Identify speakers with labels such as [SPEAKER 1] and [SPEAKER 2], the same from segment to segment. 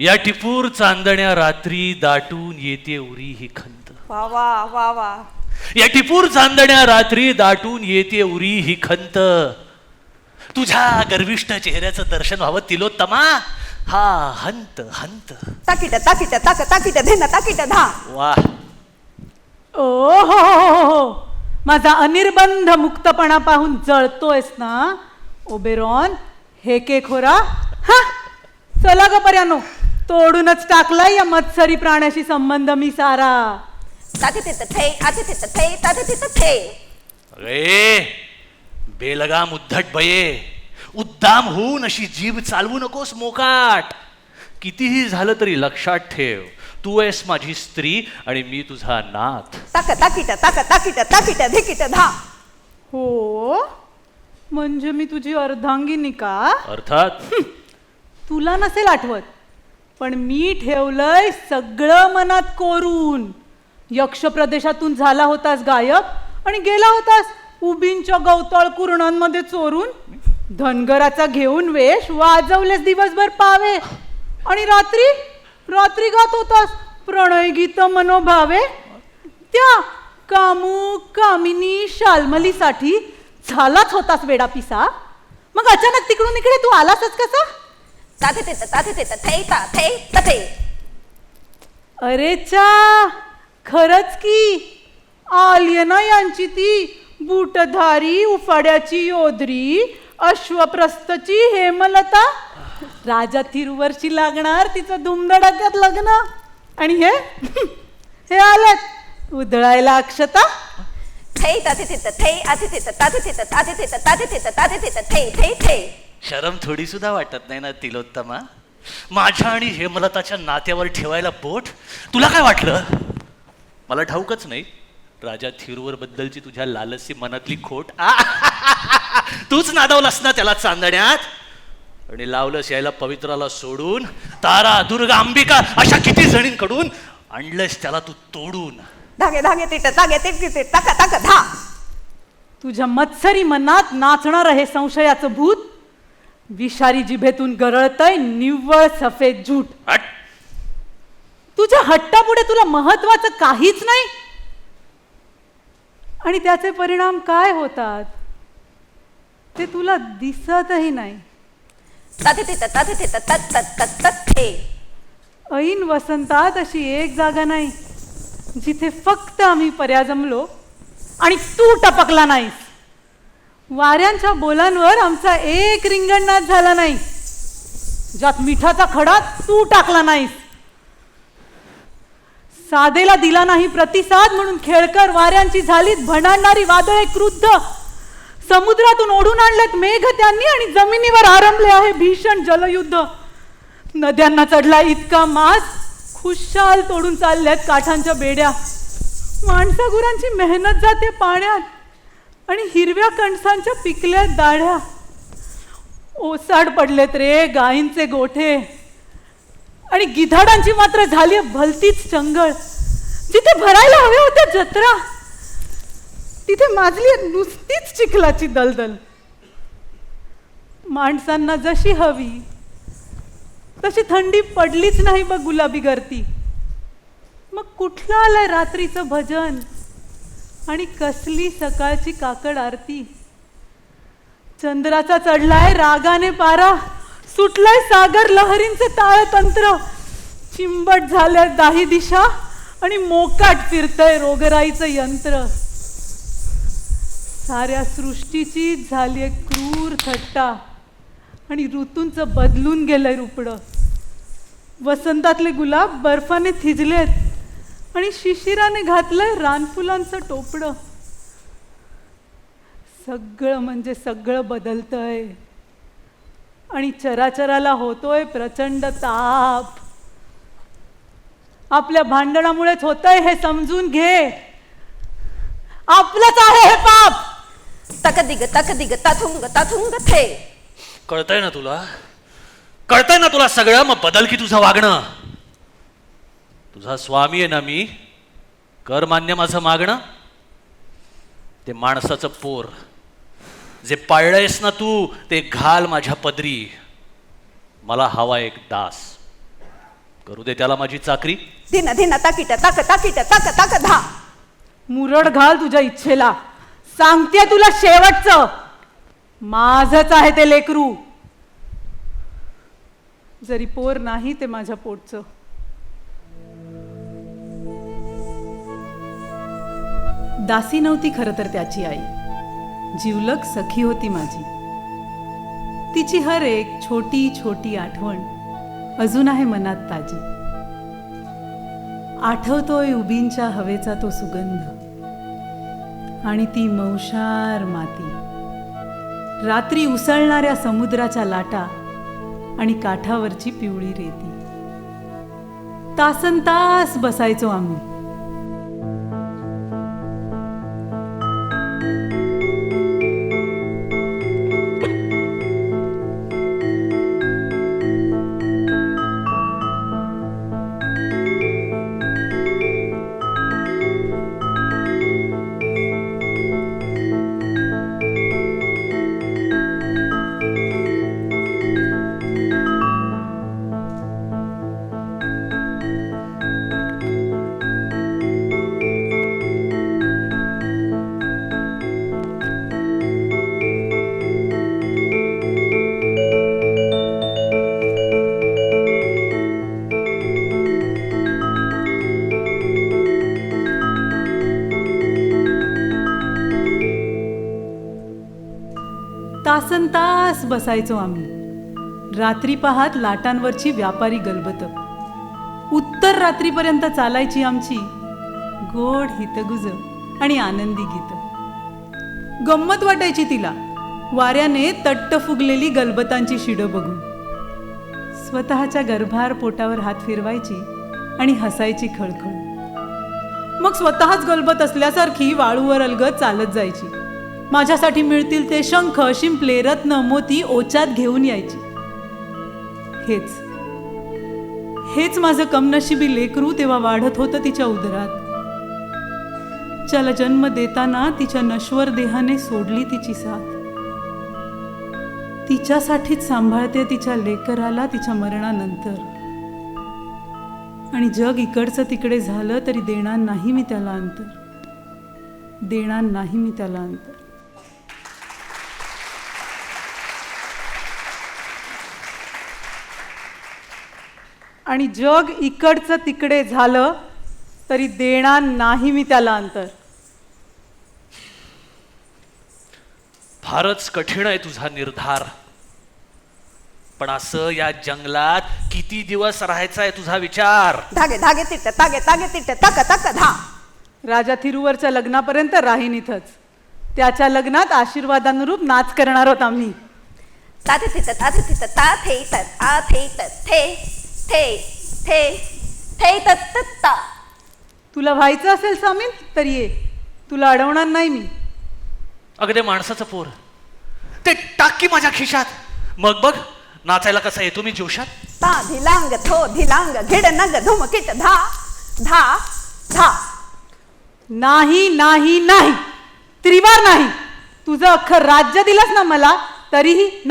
[SPEAKER 1] या टिपूर चांदण्या रात्री दाटून येते उरी ही खंत.
[SPEAKER 2] वा वा वा वा.
[SPEAKER 1] या टिपूर चांदण्या रात्री दाटून येते उरी ही खंत. तुझ्या गर्विष्ठ चेहऱ्याचं दर्शन व्हावं तिलोत्तमा. हा हंत हंत.
[SPEAKER 2] ताकिट ताकिट ताक ताकिट धेन ताकिट धा.
[SPEAKER 1] वा.
[SPEAKER 3] ओ हो हो हो. हो माझा अनिर्बंध मुक्तपणा पाहून जळतोयस ना? ओबेरॉन हे के खोरा? हा चला ग पर्यानो. तोडूनच टाकलाय या मत्सरी प्राण्याशी संबंध मी सारा.
[SPEAKER 2] ताते तित थे आते तित थे ताते तित थे.
[SPEAKER 1] अरे बेलगाम उद्धट बये उद्दाम होऊन अशी जीभ चालवू नकोस मोकाट. कितीही झालं तरी लक्षात ठेव तू आहेस माझी स्त्री आणि मी तुझा नाथ
[SPEAKER 2] ताक ताकिट ताक ताकिट ताकिट धिकिट धा.
[SPEAKER 3] हो? म्हणजे मी तुझी अर्धांगिनी का
[SPEAKER 1] अर्थात?
[SPEAKER 3] तुला नसेल आठवत पण मी ठेवलंय सगळं मनात कोरून. यक्ष प्रदेशातून झाला होतास गायब आणि गेला होतास उबींच्या गवताळ कुरणांमध्ये चोरून. धनगराचा घेऊन वेश वाजवलेस दिवसभर पावे. आणि रात्री? रात्री गात होतास. प्रणय गीत मनोभावे. त्या कामू कामिनी शालमलीसाठी झालाच होतास वेडा पिसा. मग अचानक तिकडून इकडे तू आलासच कसा?
[SPEAKER 2] तथे
[SPEAKER 3] अरे चा खरंच की. आलिय ना यांची ती बूटधारी उफाड्याची योधरी अश्वप्रस्थची हेमलता. राजा थिरुवरची लागणार तिचं धुमधडाक्यात लग्न. आणि हे हे आलेत. उधळायला अक्षता.
[SPEAKER 2] थे ताते तित थे आते तित ताते तित ताते तित ताते तित ताते तित थे थे थे
[SPEAKER 1] शरम थोडी सुद्धा वाटत नाही ना तिलोत्तमा? माझ्या आणि हेमलताच्या नात्यावर ठेवायला बोट? तुला काय वाटलं? मला ठाऊकच नाही. राजा थिरूवर बद्दलची तुझ्या लालसी मनातली खोट. आ! तूच नादवलास ना त्याला चांदण्यात. आणि लावलंस यायला पवित्राला सोडून तारा दुर्गा अंबिका अशा किती जणींकडून आणलंस त्याला तू तोडून.
[SPEAKER 2] धागे धागे तिट तागे तिट तिट ताक ताक धा.
[SPEAKER 3] तुझ्या मत्सरी मनात नाचणार हे संशयाचं भूत. विषारी जिभेतून गरळतय निव्वळ सफेद झूट! तुझ्या हट्टापुढे तुला महत्वाचं काहीच नाही. आणि त्याचे परिणाम काय होतात? ते तुला दिसतही नाही. ऐन वसंतात अशी एक जागा नाही जिथे फक्त आम्ही पर्या जमलो आणि तू टपकला नाहीस. वाऱ्यांच्या बोलांवर आमचा एक रिंगणनाद झाला नाही ज्यात मिठाचा खडा तू टाकला नाहीस. साधेला दिला नाही प्रतिसाद म्हणून खेळकर वाऱ्यांची झालीत भणाणणारी वादळे क्रुद्ध. समुद्रातून ओढून आणलेत मेघ त्यांनी आणि जमिनीवर आरंभले आहे भीषण जलयुद्ध. नद्यांना चढला इतका मास खुशाल तोडून चालल्यात काठांच्या बेड्या. माणसागुरांची मेहनत जाते पाण्यात आणि हिरव्या कणसांच्या पिकल्या दाढ्या. ओसाड पडलेत रे गायींचे गोठे. आणि गिधाडांची मात्र झाली भलतीच चंगळ जिथे भरायला हव्या होत्या जत्रा तिथे माजली नुसतीच चिखलाची दलदल. माणसांना जशी हवी तशी थंडी पडलीच नाही बघ गुलाबी गर्ती मग कुठलं आलंय रात्रीचं भजन? आणि कसली सकाळची काकड आरती? चंद्राचा चढलाय रागाने पारा. सुटलाय सागर लहरींचं ताळतंत्र. चिंबट झाल्या दाही दिशा आणि मोकाट फिरतय रोगराईचं यंत्र. साऱ्या सृष्टीची झाली क्रूर थट्टा आणि ऋतूंचं बदलून गेलंय रुपडं. वसंतातले गुलाब बर्फाने थिजलेत आणि शिशिराने घातलंय रानफुलांचं टोपडं. सगळं म्हणजे सगळं बदलतंय. आणि चराचराला होतोय प्रचंड ताप. आपल्या भांडणामुळेच होतंय हे समजून घे. आपलंच आहे हे पाप.
[SPEAKER 2] तक दिग तक दिग ताथुंग ताथुंग थे.
[SPEAKER 1] कळतंय ना तुला? कळतंय ना तुला सगळं? मग बदल की तुझं वागणं? तुझा स्वामी आहे ना मी. कर मान्य माझं मागणं. ते माणसाचं पोर. जे पाळलंयस ना तू ते घाल माझ्या पदरी. मला हवा एक दास. करू दे त्याला माझी चाकरी.
[SPEAKER 2] धिन धिन ताकीट ताक ताकीट ताक ताक धा
[SPEAKER 3] मुरड घाल तुझ्या इच्छेला. सांगते तुला शेवटचं. माझच आहे ते लेकरू. जरी पोर नाही ते माझ्या पोटचं. दासी नव्हती खरं तर त्याची आई. जिवलक सखी होती माझी. तिची हर एक छोटी छोटी आठवण अजून आहे मनात ताजी. आठवतोय उबींच्या हवेचा तो सुगंध आणि ती मौशार माती. रात्री उसळणाऱ्या समुद्राच्या लाटा आणि काठावरची पिवळी रेती. तासन तास बसायचो आम्ही. बसायचो आम्ही. रात्री पाहात लाटांवरची व्यापारी गलबत. उत्तर रात्रीपर्यंत चालायची आमची. गोड हितगुज आणि आनंदी गीत. गंमत वाटायची तिला. वाऱ्याने तट्ट फुगलेली गलबतांची शिडं बघून. स्वतःच्या गर्भार पोटावर हात फिरवायची आणि हसायची खळखळ. मग स्वतःच गलबत असल्यासारखी वाळूवर अलगत चालत जायची. माझ्यासाठी मिळतील ते शंख शिंपले रत्न मोती ओचात घेऊन यायची. हेच. हेच माझं कमनशिबी लेकरू तेव्हा वाढत होतं तिच्या उदरात. ज्याला जन्म देताना तिच्या नश्वर देहाने सोडली तिची साथ. तिच्यासाठीच सांभाळते तिच्या लेकराला तिच्या मरणानंतर. आणि जग इकडचं तिकडे झालं तरी देणार नाही मी त्याला अंतर. देणार नाही मी त्याला अंतर. आणि जग इकडचं तिकडे झालं तरी देणार नाही मी त्याला अंतर.
[SPEAKER 1] फारच कठीण आहे तुझा निर्धार. पण असं या जंगलात किती दिवस राहायचा आहे तुझा विचार?
[SPEAKER 2] धागे धागे तिट तागे तागे तिट ताक ताक धा.
[SPEAKER 3] राजा थिरुवरच्या लग्नापर्यंत राहीन इथंच. त्याच्या लग्नात आशीर्वादानुरूप नाच करणार आहोत आम्ही.
[SPEAKER 2] ताथे तित ताथे तित ता थे तत आ थे तत थे. थे थे थे तत तत ता.
[SPEAKER 3] तुला व्हायचं असेल सामील तर ये. तुला अडवणार नाही मी.
[SPEAKER 1] अगं ते माणसाचं पोर. ते टाकी माझ्या खिशात. मग बघ नाचायला कसा येतो मी जोशात?
[SPEAKER 2] ता धिलांग थो धिलांग घिड नग धुम किट धा धा धा.
[SPEAKER 3] नाही नाही नाही. त्रिवार नाही. तुझं अख्खं राज्य दिलंस ना मला तरीही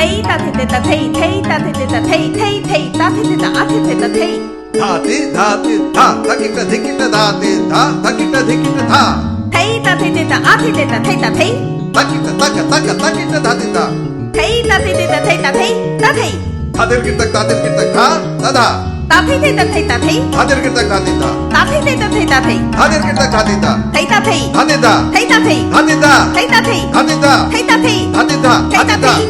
[SPEAKER 4] 테이 따테
[SPEAKER 2] 테다 테이 테이 따테
[SPEAKER 4] 테다 테이 테이
[SPEAKER 2] 테이 따테 테다 아테
[SPEAKER 4] 테다 테이 다테
[SPEAKER 2] 다테 다 다키다
[SPEAKER 4] 데키다
[SPEAKER 2] 다테 다 다키다
[SPEAKER 4] 데키다 다
[SPEAKER 2] 테이
[SPEAKER 4] 따테
[SPEAKER 2] 테다 아테
[SPEAKER 4] 테다
[SPEAKER 2] 테다
[SPEAKER 4] 테이
[SPEAKER 2] 다키다
[SPEAKER 4] 다카
[SPEAKER 2] 다카
[SPEAKER 4] 다키다
[SPEAKER 2] 다테다 테이 따테 테다 테다 테이 따테 다들 기딱 다들 기딱 다 다다 다테 테다 테다 테이 다들 기딱 다테다 다테 테다 테다
[SPEAKER 4] 테이 다들 기딱 다테다 테다 테이 다테다 테다
[SPEAKER 2] 테이 다테다 테다 테이 다테다 테다 테이 다테다 테다 테이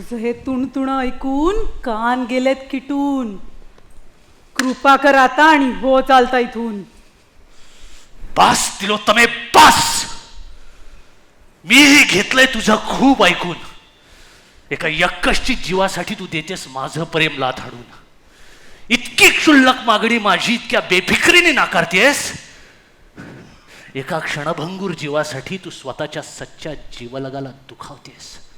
[SPEAKER 3] तुझं हे तुणतुण ऐकून कान गेलेत किटून. कृपा कर आता आणि हो चालता इथून.
[SPEAKER 1] बास तिलोत्तमे बास! मीही घेतलंय तुझं खूप ऐकून. एका यक्कशची जीवासाठी तू देतेस माझं प्रेम लाथाडून इतकी क्षुल्लक मागणी माझी इतक्या बेफिक्रीने नाकारतेस. एका क्षणभंगूर जीवासाठी तू स्वतःच्या सच्च्या जीवलगाला दुखावतेस.